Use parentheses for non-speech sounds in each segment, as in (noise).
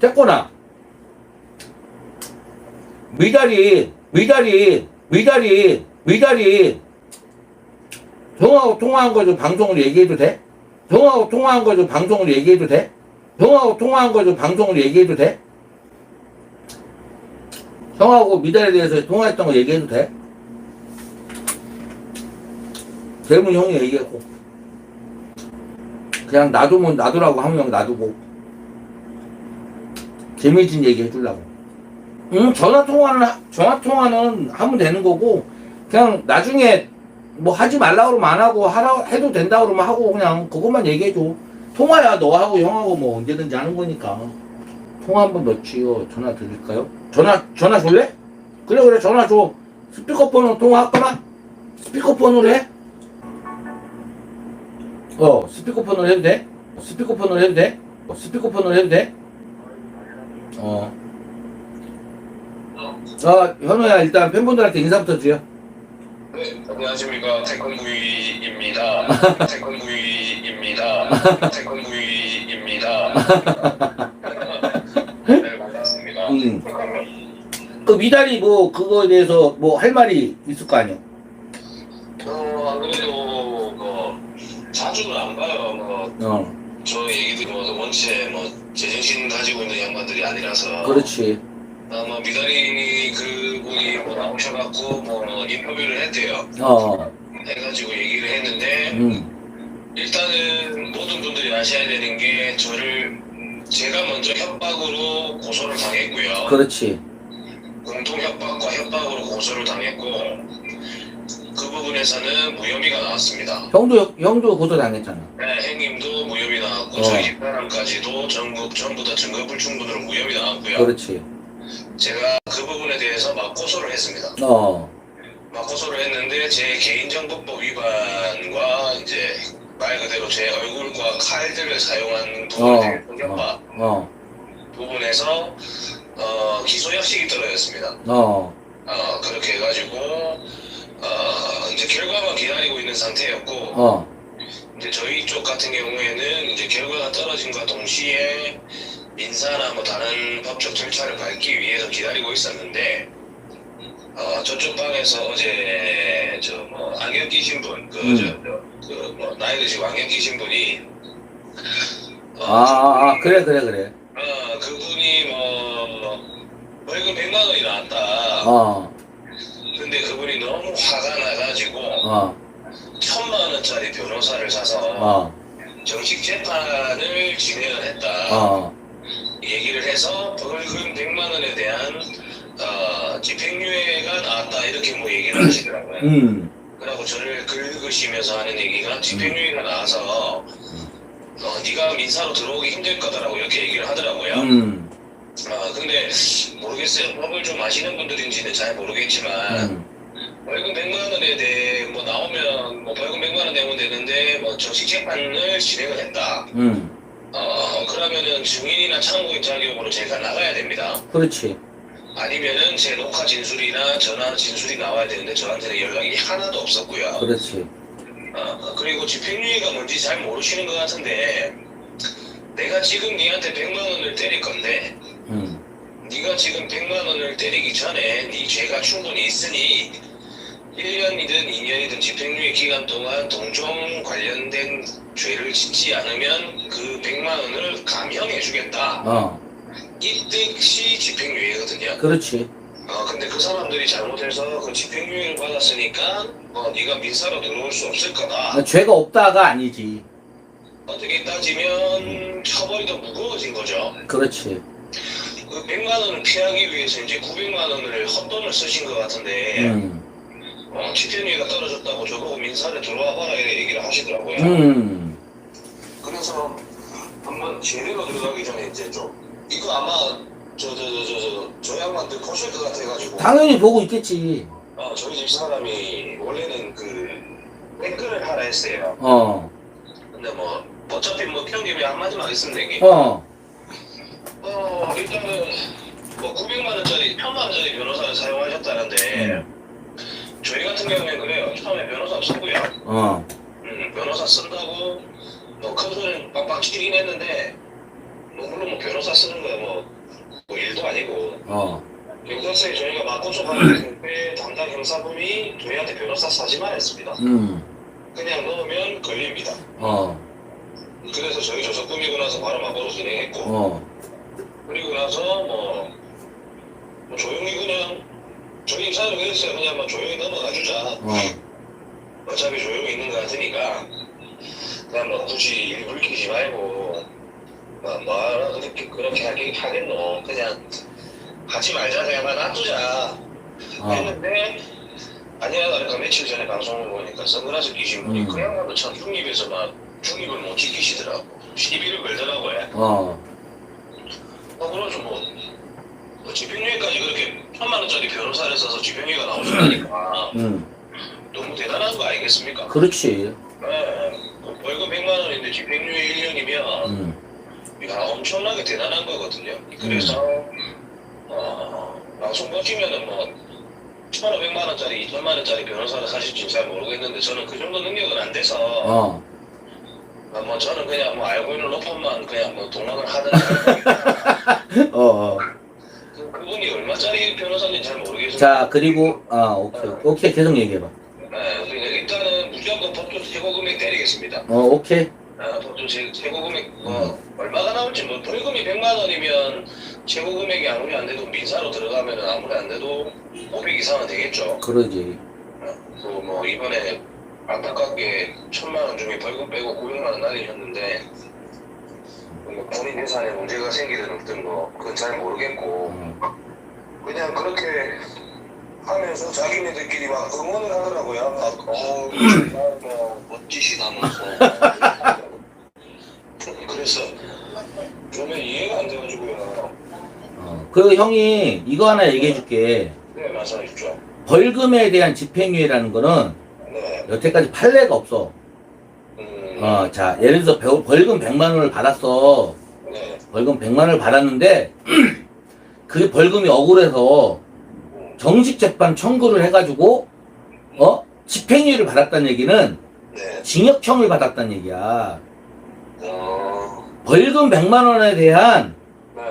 됐거나 미달이 미달이 미달이 미달이 동하고 통화한 거죠 방송으로 얘기해도 돼? 동하고 통화한 거죠 방송으로 얘기해도 돼? 동하고 통화한 거죠 방송으로 얘기해도 돼? 형하고 미달에 대해서 통화했던 거 얘기해도 돼? 대문 형이 얘기했고 그냥 놔두면 놔두라고 하면 놔두고 재미진 얘기 해주려고 응 전화 통화는 하- 전화 통화는 하면 되는 거고 그냥 나중에 뭐 하지 말라 그러면 안 하고 하라 해도 된다 그러면 하고 그냥 그것만 얘기해줘 통화야 너하고 형하고 뭐 언제든지 하는 거니까 통화 한번 넣지요 전화 드릴까요? 전화 전화 줄래? 그래 그래 전화 줘 스피커폰으로 통화할 거나 스피커폰으로 해? 어 스피커폰으로 해도 돼? 스피커폰으로 해도 돼? 어, 스피커폰으로 해도 돼? 어. 아, 현우야, 일단 팬분들한테 인사부터 드려. 네, 안녕하십니까 태권부이입니다. 태권부이입니다. 태권부이입니다. 네, 반갑습니다. 음. 그 미달이 뭐, 그거에 대해서 뭐 할 말이 있을 거 아니야? 어, 안 그래도 뭐 자주는 안 봐요. 뭐 어, 저 얘기들 뭐 원체 뭐 제정신 가지고 있는 양반들이 아니라서. 그렇지. 아마 미다리 그분이 뭐 나오셔갖고 뭐 인터뷰를 했대요. 어, 해가지고 얘기를 했는데. 음, 일단은 모든 분들이 아셔야 되는 게 저를 제가 먼저 협박으로 고소를 당했고요. 그렇지. 공통 협박과 협박으로 고소를 당했고 그 부분에서는 무혐의가 나왔습니다. 형도, 형도 고소 당했잖아. 네, 행님도 무혐의 나왔고 어. 저희 집사람까지도 전국 전부 다 증거 불충분으로 무혐의 나왔고요. 그렇지. 제가 그 부분에 대해서 막 고소를 했습니다. 어, 막 고소를 했는데 제 개인정보법 위반과 이제 말 그대로 제 얼굴과 칼들을 사용한 부분에 어, 대해서 협박 어, 부분에서 어, 기소 역식이 떨어졌습니다. 어, 어, 그렇게 해가지고 어, 이제 결과만 기다리고 있는 상태였고 어, 이제 저희 쪽 같은 경우에는 이제 결과가 떨어진과 동시에 민사나 뭐 다른 법적 절차를 밟기 위해서 기다리고 있었는데 어, 저쪽 방에서 어제 저뭐 안경 끼신 분, 음. 그저그뭐 나이 드시고 안경 끼신 분이 어, 아, 아, 아, 그래, 그래, 그래. 어, 그분이 뭐 월급 100만 원이 나왔다. 어, 근데 그분이 너무 화가 나가지고 어, 천만 원짜리 변호사를 사서 어, 정식 재판을 진행을 했다. 어, 얘기를 해서 벌금 100만 원에 대한 어, 집행유예가 나왔다. 이렇게 뭐 얘기를 하시더라고요. 음, 그리고 저를 긁으시면서 하는 얘기가 집행유예가 나와서 어, 네가 민사로 들어오기 힘들 거다라고 이렇게 얘기를 하더라고요. 음, 아 근데 모르겠어요. 법을 좀 아시는 분들인지는 잘 모르겠지만 음, 벌금 100만 원에 대해 뭐 나오면 뭐 벌금 100만 원 내면 되는데 뭐 정식 재판을 진행을 했다. 음, 어 그러면은 증인이나 참고인 자격으로 제가 나가야 됩니다. 그렇지. 아니면은 제 녹화 진술이나 전화 진술이 나와야 되는데 저한테는 연락이 하나도 없었고요. 그렇지. 어, 그리고 집행유예가 뭔지 잘 모르시는 것 같은데 내가 지금 니한테 100만 원을 때릴 건데 음, 네가 지금 100만 원을 때리기 전에 네 죄가 충분히 있으니 1년이든 2년이든 집행유예 기간 동안 동종 관련된 죄를 짓지 않으면 그 100만 원을 감형해 주겠다. 어, 이 뜻이 집행유예거든요. 그렇지. 어 근데 그 사람들이 잘못해서 그 집행유예를 받았으니까 어 네가 민사로 들어올 수 없을 거다. 아, 죄가 없다가 아니지. 어떻게 따지면 처벌이 더 무거워진 거죠. 그렇지. 그 100만 원을 피하기 위해서 이제 900만 원을 헛돈을 쓰신 것 같은데 음, 어, 집행유예가 떨어졌다고 저보고 민사를 들어와 봐라 이렇게 얘기를 하시더라고요. 음, 그래서 한번 제대로 들어가기 전에 이제 좀 이거 아마 저저 저저 저 양반들 보실 것 같아가지고 당연히 보고 있겠지. 어, 저희 집 사람이 원래는 그 댓글을 하라 했어요. 어, 근데 뭐 어차피 뭐 편집이 한마디만 하겠습니다 이게. 어, 어 일단은 뭐 900만 원짜리 천만 원짜리 변호사를 사용하셨다는데 저희 같은 경우에는 그래요. 처음에 변호사 썼고요. 어, 음, 변호사 쓴다고 뭐큰 소리는 빡빡 치긴 했는데 뭐 물론 뭐 변호사 쓰는 거야 뭐, 뭐 일도 아니고 어. 경찰서에 저희가 맞고 좁았는데 그때 담당 형사분이 저희한테 변호사 사지만 했습니다. 음. 그냥 넣으면 걸립니다. 어. 그래서 저희 조서 꾸미고 나서 바로 맞고로 진행했고 어. 그리고 나서 뭐, 뭐 조용히 그냥 저희 입사를 그랬어요. 그냥 뭐 조용히 넘어가 주자. 어. 어차피 조용히 있는 거 같으니까 그냥 뭐 굳이 일 불키지 말고 뭐, 뭐 그렇게 그렇게 하긴 하겠노. 그냥 하지 말자 그냥 놔두자. 어. 했는데 아니야 그러니까 며칠 전에 방송을 보니까 선글라스 끼신 분이 음. 그야말로 참 중립에서 막 중립을 못 지키시더라고 시비를 걸더라고요 어. 어 그러죠 뭐, 뭐 집행유예까지 그렇게 천만 원짜리 변호사를 써서 집행유예가 나오신다니까 음. 너무 대단한 거 아니겠습니까? 그렇지. 네, 그 벌금 100만 원인데 집행유예 1년이면 음. 야, 엄청나게 대단한 거거든요. 그래서 어, 방송 버티면은 뭐 1,500만 원짜리, 2천만 원짜리 변호사를 사실지 잘 모르겠는데 저는 그 정도 능력은 안 돼서 어. 아, 뭐 저는 그냥 뭐 알고 있는 로펌만 그냥 뭐 동락을 하든 (laughs) 어. 어. 그, 그분이 얼마짜리 변호사인지 잘 모르겠어요. 자, 그리고 아, 오케이. 오케이. 계속 얘기해 봐. 네, 그러니까 일단은 무조건 법정 최고 금액 때리겠습니다. 어, 오케이. 아, 법정 최, 최고 금액 뭐 얼마가 나올지 뭐 벌금이 100만 원이면 최고 금액이 아무리 안 돼도 민사로 들어가면은 아무리 안 돼도 500 이상은 되겠죠. 그러지. 그뭐 이번에 안타깝게 천만 원 중에 벌금 빼고 900만 원 날리셨는데 뭐 본인 예산에 문제가 생기든 없든 뭐 그건 잘 모르겠고 어. 그냥 그렇게 하면서 자기네들끼리 막 응원을 하더라고요. 막 (clears throat) 어, 정말 뭐 멋지시다면서. 그래서 저는 이해가 안 돼가지고요. 어. 그리고 형이 이거 하나 얘기해 줄게. 네 말씀하십시오. 벌금에 대한 집행유예라는 거는 네. 여태까지 판례가 없어. 음, 어, 자, 예를 들어서 배- 벌금 100만 원을 받았어. 네. 벌금 100만 원을 받았는데 (clears throat) 그 벌금이 억울해서 정식 재판 청구를 해가지고 어 집행유예를 받았다는 얘기는 네. 징역형을 받았다는 얘기야. 어, 벌금 100만 원에 대한 네.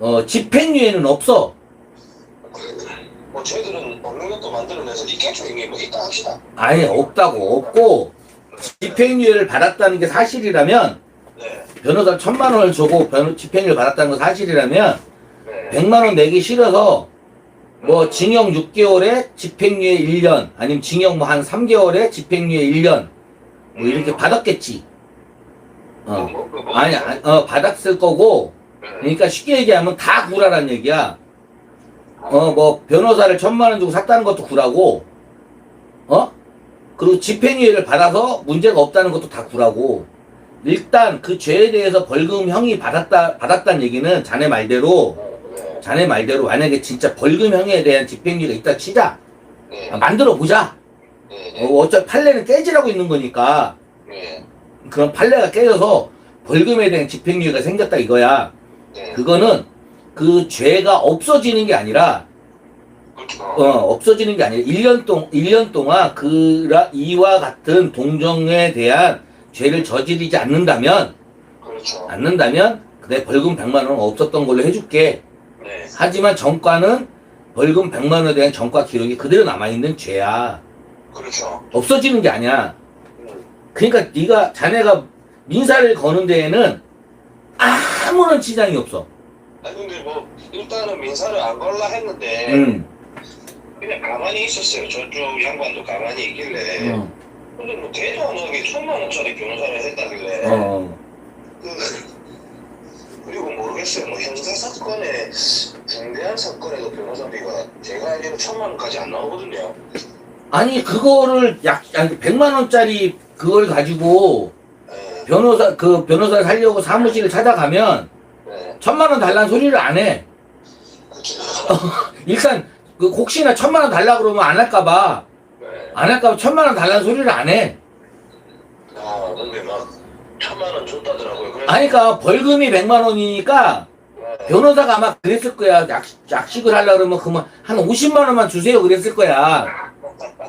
어, 집행유예는 없어. 뭐 저희들은 없는 것도 만들어내서 있겠죠 이게 뭐 있다 합시다. 아예 없다고 없고 집행유예를 받았다는 게 사실이라면 네. 변호사 천만 원을 주고 변, 집행유예 받았다는 거 사실이라면 네. 100만 원 내기 싫어서 뭐 징역 6개월에 집행유예 1년 아니면 징역 뭐 한 3개월에 집행유예 1년 뭐 이렇게 받았겠지. 어. 아니, 아니, 어, 받았을 거고 네. 그러니까 쉽게 얘기하면 다 구라란 얘기야. 어, 뭐 변호사를 천만 원 주고 샀다는 것도 구라고. 어? 그리고 집행유예를 받아서 문제가 없다는 것도 다 구라고. 일단 그 죄에 대해서 벌금형이 받았다 받았다는 얘기는 자네 말대로 네. 자네 말대로 만약에 진짜 벌금형에 대한 집행유예가 있다 치자 네. 아, 만들어 보자. 네. 어, 어차피 판례는 깨지라고 있는 거니까 네. 그런 판례가 깨져서 벌금에 대한 집행유예가 생겼다 이거야. 네. 그거는 그 죄가 없어지는 게 아니라 그렇죠. 어, 없어지는 게 아니라 1년 동 1년 동안 그라 이와 같은 동정에 대한 죄를 저지르지 않는다면 그렇죠. 않는다면 내 벌금 100만 원은 없었던 걸로 해줄게. 네. 하지만 정과는 벌금 100만 원에 대한 정과 기록이 그대로 남아 있는 죄야. 그렇죠. 없어지는 게 아니야. 음. 그러니까 네가 자네가 민사를 거는 데에는 아무런 지장이 없어. 아니 근데 뭐 일단은 민사를 안 걸라 했는데 음. 그냥 가만히 있었어요. 저쪽 양반도 가만히 있길래. 어. 근데 뭐 대단하게 천만 원짜리 변호사를 했다길래. 어. 모르겠어요. 뭐 형사 사건에 중대한 사건에도 변호사비가 제가 알기로 천만 원까지 안 나오거든요. 아니 그거를 약 아니 100만 원짜리 그걸 가지고 네. 변호사 그 변호사 살려고 사무실을 찾아가면 네. 천만 원 달라는 소리를 안 해. (laughs) 일단 그 혹시나 천만 원 달라 그러면 안 할까봐 네. 안 할까봐 천만 원 달라는 소리를 안 해. 아 근데 막 천만 원 줬다더라고요. 그래서 아니 그러니까 벌금이 100만 원이니까 네. 변호사가 아마 그랬을 거야. 약, 약식을 하려 그러면 그만 한 50만 원만 주세요 그랬을 거야.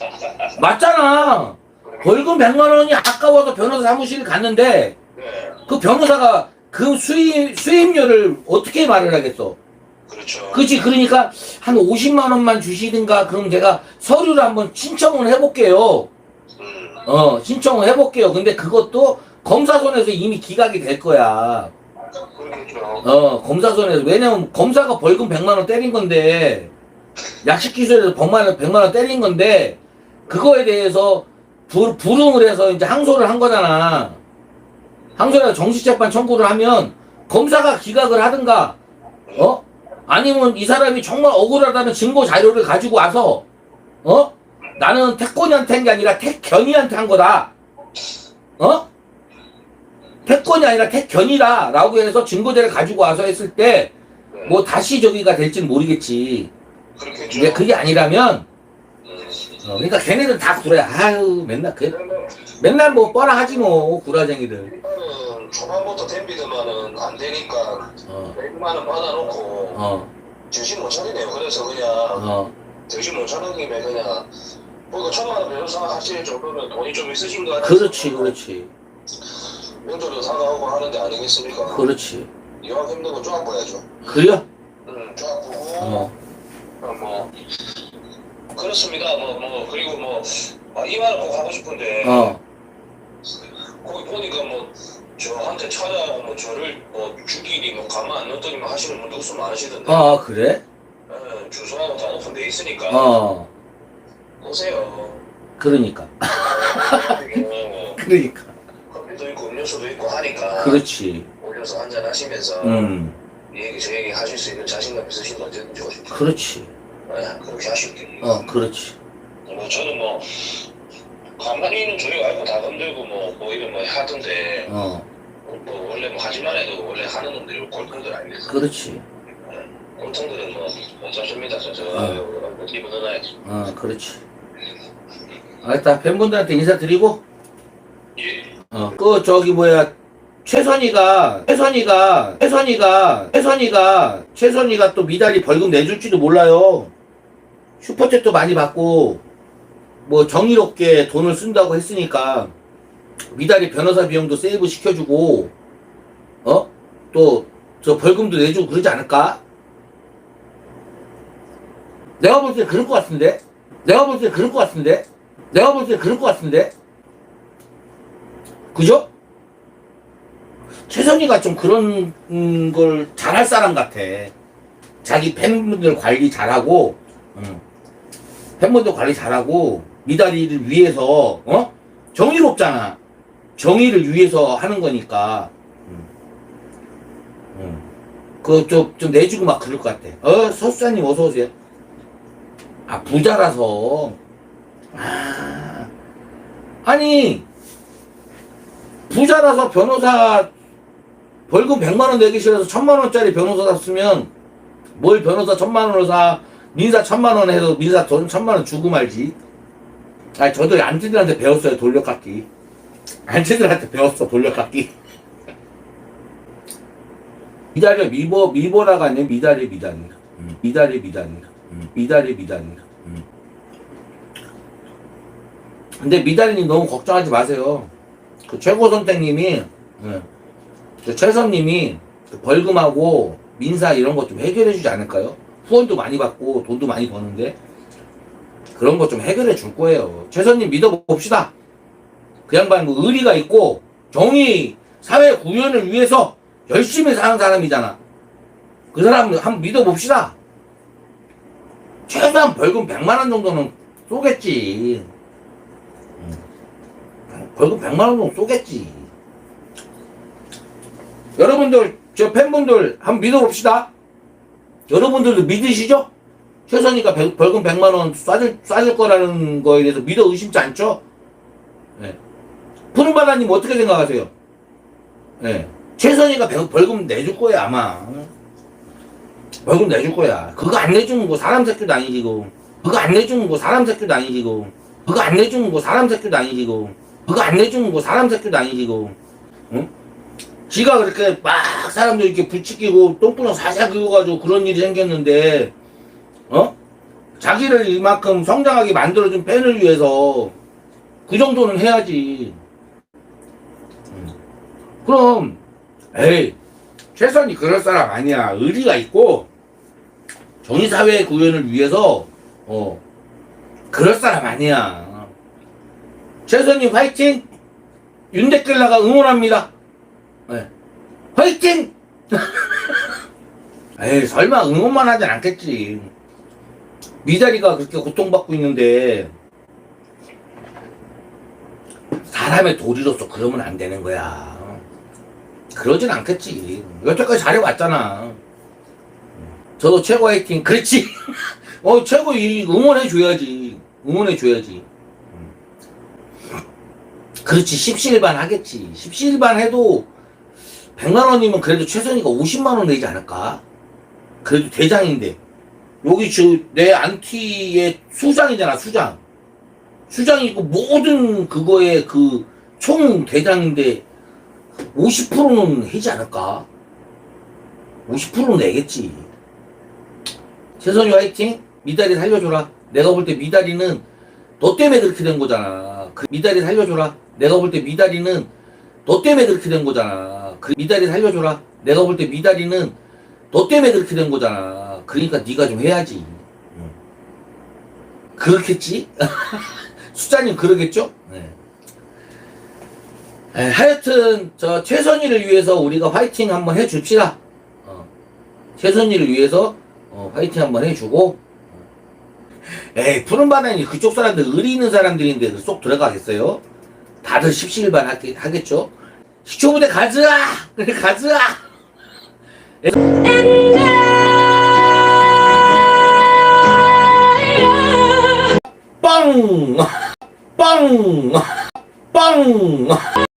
(laughs) 맞잖아. 벌금 100만 원이 아까워서 변호사 사무실 갔는데 네. 그 변호사가 그 수입, 수입료를 어떻게 말을 하겠어? 그렇죠. 그치, 그러니까 한 50만 원만 주시든가, 그럼 제가 서류를 한번 신청을 해볼게요. 음, 어, 신청을 해볼게요. 근데 그것도 검사선에서 이미 기각이 될 거야. 그렇죠. 어, 검사선에서. 왜냐면 검사가 벌금 100만 원 때린 건데, 약식기술에서 100만 원, 100만 원 때린 건데, 그거에 대해서 불, 불응을 해서 이제 항소를 한 거잖아. 항소해서 정식재판 청구를 하면, 검사가 기각을 하든가, 어? 아니면 이 사람이 정말 억울하다는 증거 자료를 가지고 와서, 어? 나는 태권이한테 한 게 아니라 태견이한테 한 거다. 어? 태권이 아니라 태견이다. 라고 해서 증거자를 가지고 와서 했을 때, 네. 뭐 다시 저기가 될지는 모르겠지. 그렇겠죠. 근데 그게 아니라면, 음. 어, 그러니까 걔네들 다 그래. 아유, 맨날, 그, 맨날 뭐 뻔하 하지 뭐, 구라쟁이들. 일단은 초반부터 댐비드만은 안 되니까 어, 100만 원 받아놓고 어, 정신 못 차리네요. 그래서 그냥 어. 정신 못 차리는 김에 그냥 뭐 천만 원 변호사 하실 정도면 돈이 좀 있으신 거 같아요. 그렇지, 그렇지. 명절도 사과하고 하는데 아니겠습니까? 그렇지. 이왕 힘든 거 쪼아 봐야죠. 그래요? 음, 쪼아 보고 어, 어, 뭐 그렇습니다. 뭐 뭐 그리고 뭐 아, 이 말을 꼭 하고 싶은데 어, 거기 보니까 뭐 저한테 찾아 뭐 저를 뭐 죽이니 뭐 가만 안 놨더니 뭐 하시는 분도 없으면 많으시던데 어, 그래? 예, 주소하고 다 오픈돼 있으니까 어, 오세요. 그러니까. 그리고 (laughs) 그러니까. 있고 음료수도 있고 하니까 그렇지. 올려서 한잔 하시면서 음, 이 얘기 저 얘기 하실 수 있는 자신감 있으신 거 언제든지 오십시오. 그렇지. 예, 그렇게 하실게요. 어, 그렇지. 뭐 저는 뭐 가만히 있는 조용 알고 다 건들고 뭐, 뭐 이런 뭐 하던데 어, 뭐 원래 뭐 하지만 해도 원래 하는 놈들이 골통들 아니겠어 그렇지. 골통들은 뭐 어쩌십니다 저 저 어. 기분 넣어야지 어, 그렇지. 알겠다. 팬분들한테 인사드리고, 예 어, 그, 저기, 뭐야, 최선이가, 최선이가, 최선이가, 최선이가, 최선이가 또 미달이 벌금 내줄지도 몰라요. 슈퍼챗도 많이 받고, 뭐, 정의롭게 돈을 쓴다고 했으니까, 미달이 변호사 비용도 세이브 시켜주고, 어? 또, 저 벌금도 내주고 그러지 않을까? 내가 볼 때 그럴 것 같은데? 내가 볼 때 그럴 것 같은데? 내가 볼 때 그럴 것 같은데? 그죠? 최선이가 좀 그런 음, 걸 잘할 사람 같아. 자기 팬분들 관리 잘하고, 음. 팬분들 관리 잘하고, 미다리를 위해서, 어? 정의롭잖아. 정의를 위해서 하는 거니까. 음. 음. 그거 좀, 좀 내주고 막 그럴 것 같아. 어, 서수사님 어서오세요. 아, 부자라서. 아. 아니, 부자라서 변호사 벌금 100만원 내기 싫어서 1000만원짜리 변호사 샀으면 뭘 변호사 1000만원을 사? 민사 1000만원 해서 민사 돈 1000만원 주고 말지. 아니 저도 안티들한테 배웠어요 돌려깎기. 안티들한테 배웠어 돌려깎기. 미달이 미보 미보라가 아니라 미달이 미달이 음, 미달이 미달이 음, 미달이 미달이 음. 근데 미달이님 너무 걱정하지 마세요 그 최고 선생님이 예, 그 최선님이 그 벌금하고 민사 이런 것 좀 해결해 주지 않을까요? 후원도 많이 받고 돈도 많이 버는데 그런 거좀 해결해 줄 거예요. 최선님 믿어봅시다. 그 양반 뭐 의리가 있고 정의 사회 구현을 위해서 열심히 사는 사람이잖아. 그 사람 한번 믿어봅시다. 최소한 벌금 100만 원 정도는 쏘겠지. 음. 벌금 100만 원 정도 쏘겠지. 여러분들, 저 팬분들 한번 믿어봅시다. 여러분들도 믿으시죠? 최선이가 백- 벌금 100만 원 쏴줄, 쏴줄 거라는 거에 대해서 믿어 의심치 않죠? 네. 푸른바다님 어떻게 생각하세요? 네. 최선이가 배- 벌금 내줄 거야, 아마. 벌금 내줄 거야. 그거 안 내주는 거 사람 새끼도 아니지 고. 그거 안 내주는 거 사람 새끼도 아니지 고. 그거 안 내주는 거 사람 새끼도 아니지 고. 그거 안 내주는 거 사람 새끼도 아니지고. 응? 지가 그렇게 막 사람들 이렇게 부추기고 똥구멍 사살 긁어가지고 그런 일이 생겼는데, 어? 자기를 이만큼 성장하게 만들어준 팬을 위해서 그 정도는 해야지. 음. 그럼, 에이, 최선이 그럴 사람 아니야. 의리가 있고 정의사회 구현을 위해서 어 그럴 사람 아니야. 최선님 화이팅! 윤댓글라가 응원합니다. 네. 화이팅! (laughs) 에이 설마 응원만 하진 않겠지. 미다리가 그렇게 고통받고 있는데 사람의 도리로서 그러면 안 되는 거야. 그러진 않겠지. 여태까지 잘해왔잖아. 저도 최고 화이팅. 그렇지. (laughs) 어, 최고 이 응원해줘야지. 응원해줘야지. 그렇지. 십시일반 하겠지. 십시일반 해도 100만 원이면 그래도 최선이가 50만 원 내지 않을까? 그래도 대장인데. 여기 저, 내 안티의 수장이잖아, 수장. 수장이고 모든 그거에 그 총 대장인데 50%는 해지 않을까? 50%는 내겠지. 최선이 화이팅! 미다리 살려줘라. 내가 볼 때 미다리는 너 때문에 그렇게 된 거잖아. 그 미다리 살려줘라. 내가 볼 때 미다리는 너 때문에 그렇게 된 거잖아. 그 미다리 살려줘라. 내가 볼 때 미다리는 너 때문에 그렇게 된 거잖아. 그러니까 네가 좀 해야지. 응. 그렇겠지? (laughs) 수자님 그러겠죠? 네. 에, 하여튼 저 최선희를 위해서 우리가 화이팅 한번 해줍시다. 어. 최선희를 위해서 어, 화이팅 한번 해주고 에이 푸른 바다니 그쪽 사람들 의리 있는 사람들인데 쏙 들어가겠어요? 다들 십시일반 하겠, 하겠죠? 시초부대 가즈아! (laughs) 그래 가즈아! 빵! (laughs) 빵! (laughs) 빵!